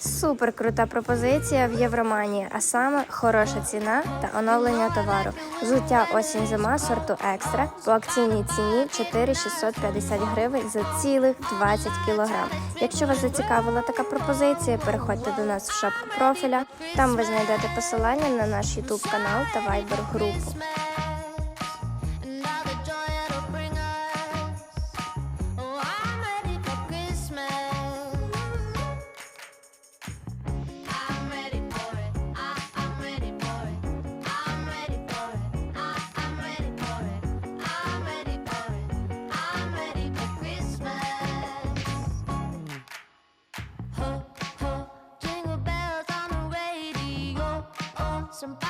Супер крута пропозиція в Євроманії, а саме хороша ціна та оновлення товару. Взуття осінь зима сорту екстра по акційній ціні 4650 гривень за цілих 20 кілограм. Якщо вас зацікавила така пропозиція, переходьте до нас в шапку профіля. Там ви знайдете посилання на наш YouTube канал та Viber групу. some.